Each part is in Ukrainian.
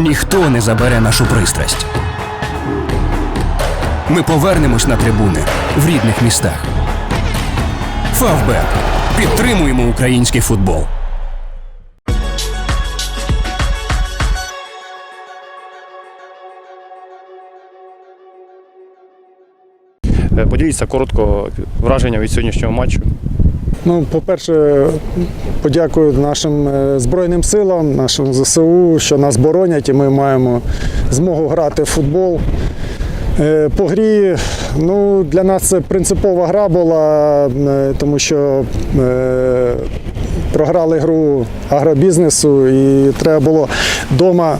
Ніхто не забере нашу пристрасть. Ми повернемось на трибуни в рідних містах. Фавбет. Підтримуємо український футбол. Е, Поділіться коротко враження від сьогоднішнього матчу. Ну, по-перше, подякую нашим е, Збройним силам, нашим ЗСУ, що нас боронять, і ми маємо змогу грати в футбол. Е, По грі, ну, для нас це принципова гра була, е, тому що програли гру агробізнесу і треба було вдома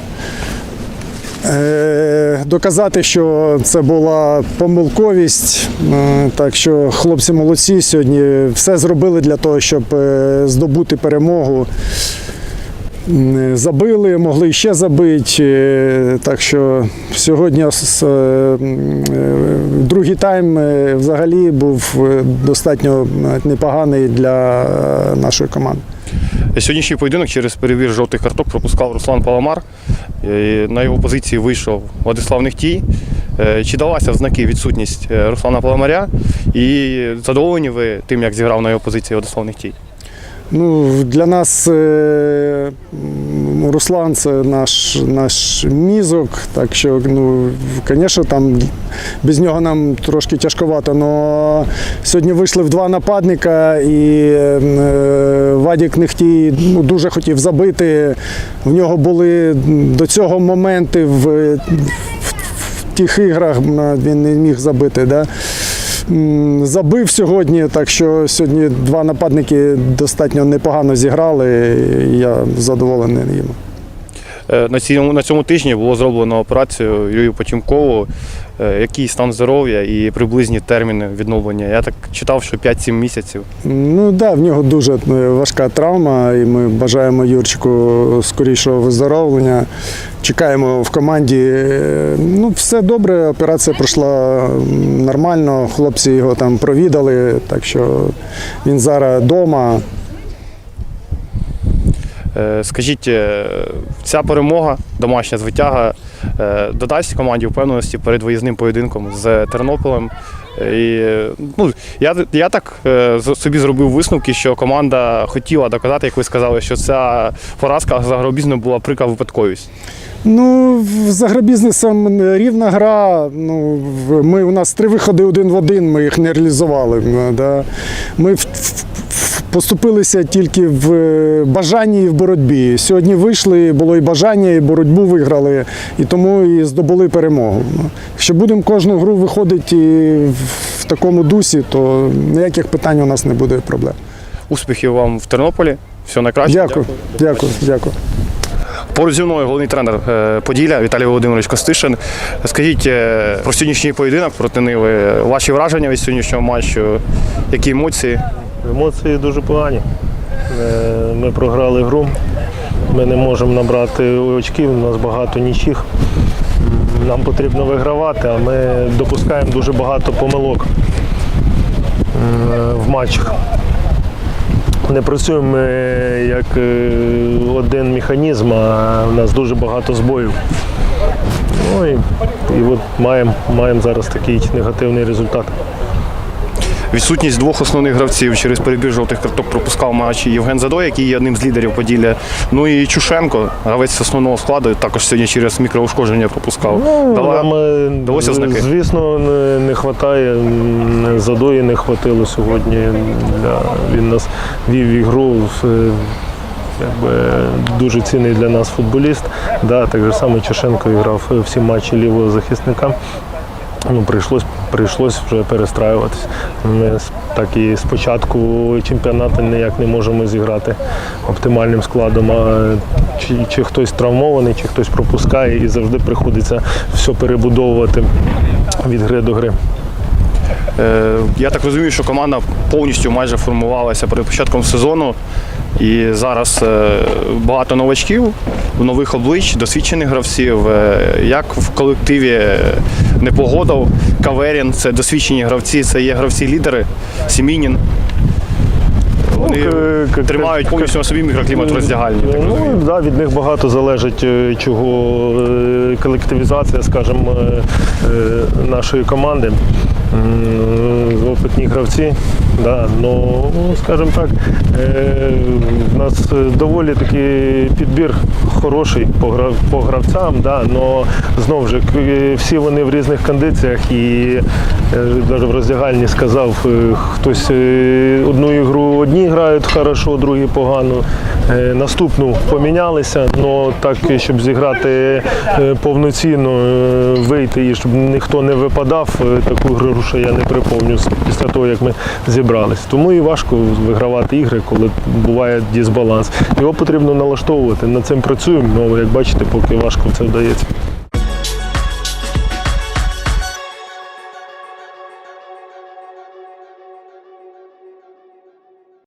Доказати, що це була помилковість. Е, Так що хлопці молодці сьогодні все зробили для того, щоб е, здобути перемогу. Забили, могли ще забити. Е, Так що сьогодні е, е, другий тайм е, взагалі був е, достатньо е, непоганий для е, нашої команди. Сьогоднішній поєдинок через перебір жовтих карток пропускав Руслан Паламар. Е, На його позиції вийшов Владислав Нехтій. Е, Чи далася в знаки відсутність е, Руслана Паламаря? І задоволені ви тим, як зіграв на його позиції Владислав Нехтій? Ну, для нас Руслан це наш, наш мізок, так що, ну, звісно, там без нього нам трошки тяжковато. Але сьогодні вийшли в два нападника, і е, Вадік Нехтій ну, дуже хотів забити. В нього були до цього моменти в, в, в тих іграх, він не міг забити. Да? Забив сьогодні, так що сьогодні два нападники достатньо непогано зіграли. і Я задоволений їм. Е, На цьому, на цьому тижні було зроблено операцію Юрію Потімкову. Е, Який стан здоров'я і приблизні терміни відновлення? Я так читав, що 5-7 місяців. Ну да, в нього дуже е, важка травма, і ми бажаємо Юрчику скорішого виздоровлення. Чекаємо в команді. Ну, все добре, операція пройшла нормально. Хлопці його там провідали, так що він зараз вдома. Е, Скажіть, е, ця перемога, домашня звитяга, е, додасть команді впевненості перед виїзним поєдинком з Тернополем. І, ну, я, я так собі зробив висновки, що команда хотіла доказати, як ви сказали, що ця поразка за гробізно була прика випадковість. Ну, в- з агробізнесом рівна гра. Ну, ми, у нас три виходи один в один, ми їх не реалізували. Да. Ми в- поступилися тільки в е, бажанні і в боротьбі. Сьогодні вийшли, було і бажання, і боротьбу виграли, і тому і здобули перемогу. Якщо будемо кожну гру виходити в, такому дусі, то ніяких питань у нас не буде проблем. Успіхів вам в Тернополі. Все найкраще. Дякую, дякую, дякую. Поруч зі мною головний тренер е, Поділля Віталій Володимирович Костишин. Скажіть е, про сьогоднішній поєдинок проти Ниви. Ваші враження від сьогоднішнього матчу, які емоції? Емоції дуже погані. Е, Ми програли гру. Ми не можемо набрати очків, у нас багато нічих. Нам потрібно вигравати, а ми допускаємо дуже багато помилок в матчах. Не працюємо ми як е, один механізм, а у нас дуже багато збоїв. Ну і, і от маємо, маємо зараз такий негативний результат. Відсутність двох основних гравців через перебір жовтих карток пропускав матчі Євген Задой, який є одним з лідерів Поділля. Ну і Чушенко, гравець основного складу, також сьогодні через мікроушкодження пропускав. Дала- Нам, е, вдалося знаки? Звісно, не, вистачає. Задої не хватило сьогодні. Для, він нас вів ігру. в, е, Якби дуже цінний для нас футболіст. Да, так же само Чешенко грав всі матчі лівого захисника. Ну, прийшлось, прийшлось вже перестраюватися. Ми так і спочатку чемпіонату ніяк не можемо зіграти оптимальним складом. А чи, чи хтось травмований, чи хтось пропускає, і завжди приходиться все перебудовувати від гри до гри. Е, Я так розумію, що команда повністю майже формувалася перед початком сезону. І зараз е, багато новачків, нових облич, досвідчених гравців. Е, Як в колективі е, Непогодов, Каверін це досвідчені гравці, це є гравці-лідери, Сімінін. вони к- тримають повністю на собі мікроклімат в роздягальні. так Ну, да, від них багато залежить, чого колективізація, скажімо, нашої команди. Опитні гравці. Да, ну, скажімо так, е, в нас е, доволі такий підбір хороший по, гравцям, да, но знову ж е, всі вони в різних кондиціях і навіть в роздягальні сказав, е, хтось е, одну ігру одні грають хорошо, другі погано. Е, Наступну помінялися, але так, щоб зіграти е, повноцінно, е, вийти і щоб ніхто не випадав, е, таку гру ще я не припомню після того, як ми зібрались. Тому і важко вигравати ігри, коли буває дисбаланс. Його потрібно налаштовувати. Над цим працюємо, але як бачите, поки важко це вдається.